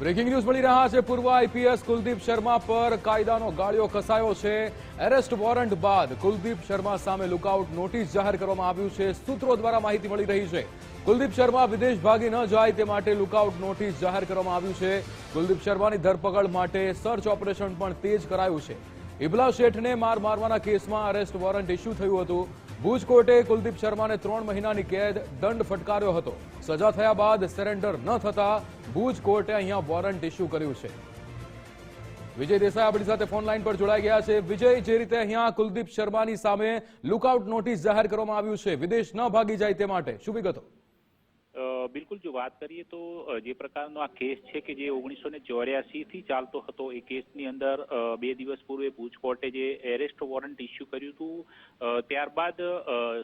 Breaking news મળી રહ્યા છે. પૂર્વ આઈપીએસ કુલદીપ શર્મા પર કાયદાનો ગાળિયો ખસાયો છે. એરેસ્ટ વોરંટ બાદ કુલદીપ શર્મા સામે લુકઆઉટ નોટિસ જાહેર કરવામાં આવ્યું છે. સૂત્રો દ્વારા માહિતી મળી રહી છે. કુલદીપ શર્મા વિદેશ ભાગી ન જાય તે માટે લુકઆઉટ નોટિસ જાહેર કરવામાં આવ્યું છે. કુલદીપ શર્માની ધરપકડ માટે સર્ચ ઓપરેશન પણ તેજ કરાયું છે. ઇબલા શેઠને માર મારવાના કેસમાં અરેસ્ટ વોરંટ ઇસ્યુ થયું હતું. ભુજ કોર્ટે કુલદીપ શર્માને ત્રણ મહિનાની કેદ, દંડ ફટકાર્યો હતો. સજા થયા બાદ સરેન્ડર ન થતા ભુજ કોર્ટે અહીંયા વોરંટ ઇસ્યુ કર્યું છે. વિજય દેસાઈ આપણી સાથે ફોન લાઈન પર જોડાઈ ગયા છે. વિજય, જે રીતે અહીંયા કુલદીપ શર્માની સામે લુકઆઉટ નોટિસ જાહેર કરવામાં આવ્યું છે, વિદેશ ન ભાગી જાય તે માટે શું વિગતો? બિલકુલ જો વાત કરીએ તો જે પ્રકારનો આ કેસ છે કે જે ઓગણીસો ને ચોર્યાસી થી ચાલતો હતો, એ કેસની અંદર બે દિવસ પૂર્વે ભુજ કોર્ટે જે એરેસ્ટ વોરંટ ઇસ્યુ કર્યું હતું ત્યારબાદ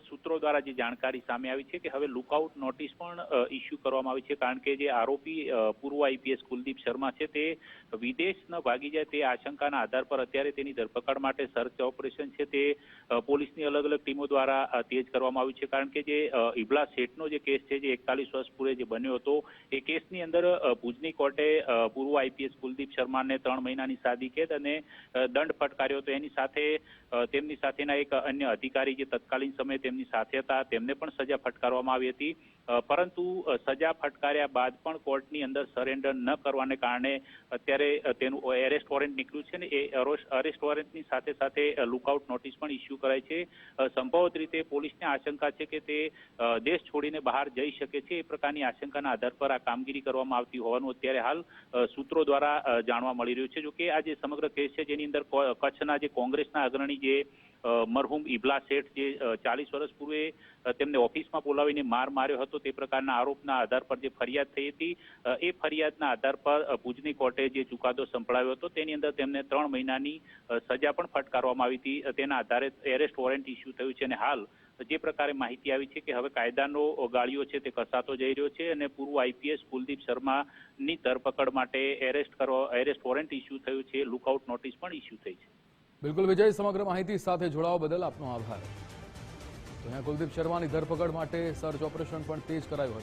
સૂત્રો દ્વારા જે જાણકારી સામે આવી છે કે હવે લુકઆઉટ નોટિસ પણ ઇસ્યુ કરવામાં આવી છે, કારણ કે જે આરોપી પૂર્વ આઈપીએસ કુલદીપ શર્મા છે, તે વિદેશ ન ભાગી જાય તે આશંકાના આધાર પર અત્યારે તેની ધરપકડ માટે સર્ચ ઓપરેશન છે, તે પોલીસની અલગ અલગ ટીમો દ્વારા તેજ કરવામાં આવ્યું છે, કારણ કે જે ઇબલા શેઠનો જે કેસ છે, જે એકતાલીસ વર્ષ પૂર્વે જે બન્યો હતો, એ કેસની અંદર ભુજની કોર્ટે પૂર્વ આઈપીએસ કુલદીપ શર્માને ત્રણ મહિનાની સાદી કેદ અને દંડ ફટકાર્યો હતો. એની સાથે તેમની સાથેના એક અન્ય અધિકારી જે તત્કાલીન સમયે તેમની સાથે હતા, તેમને પણ સજા ફટકારવામાં આવી હતી. પરંતુ સજા ફટકાર્યા બાદ પણ કોર્ટની અંદર સરેન્ડર ન કરવાને કારણે અત્યારે તેનું એરેસ્ટ વોરંટ નીકળ્યું છે ને એ અરેસ્ટ વોરંટની સાથે સાથે લુકઆઉટ નોટિસ પણ ઇસ્યુ કરાઈ છે. સંભવત રીતે પોલીસને આશંકા છે કે તે દેશ છોડીને બહાર જઈ શકે છે એ પ્રકારની આશંકાના આધાર પર આ કામગીરી કરવામાં આવતી હોવાનું અત્યારે હાલ સૂત્રો દ્વારા જાણવા મળી રહ્યું છે. જોકે આ જે સમગ્ર કેસ છે, જેની અંદર કચ્છના જે કોંગ્રેસના અગ્રણી જે મરહુમ ઇબલા શેઠ જે ચાલીસ વર્ષ પૂર્વે તેમને ઓફિસમાં બોલાવીને માર માર્યો હતો, તે પ્રકારના આરોપના આધાર પર જે ફરિયાદ થઈ હતી એ ફરિયાદના આધાર પર ભુજની કોર્ટે જે ચુકાદો સંભળાવ્યો હતો, તેની અંદર તેમને ત્રણ મહિનાની સજા પણ ફટકારવામાં આવી હતી. તેના આધારે એરેસ્ટ વોરંટ ઇસ્યુ થયું છે અને હાલ જે પ્રકારે માહિતી આવી છે કે હવે કાયદાનો ગાળિયો છે તે કસાતો જઈ રહ્યો છે અને પૂર્વ આઈપીએસ કુલદીપ શર્માની ધરપકડ માટે એરેસ્ટ કરવા, એરેસ્ટ વોરંટ ઇસ્યુ થયું છે, લુકઆઉટ નોટિસ પણ ઇસ્યુ થઈ છે. બિલકુલ, વિજય, સમગ્ર માહિતી સાથે જોડાવા બદલ આપનો આભાર. તો કુલદીપ શર્માની ધરપકડ માટે સર્ચ ઓપરેશન પણ તેજ કરાયું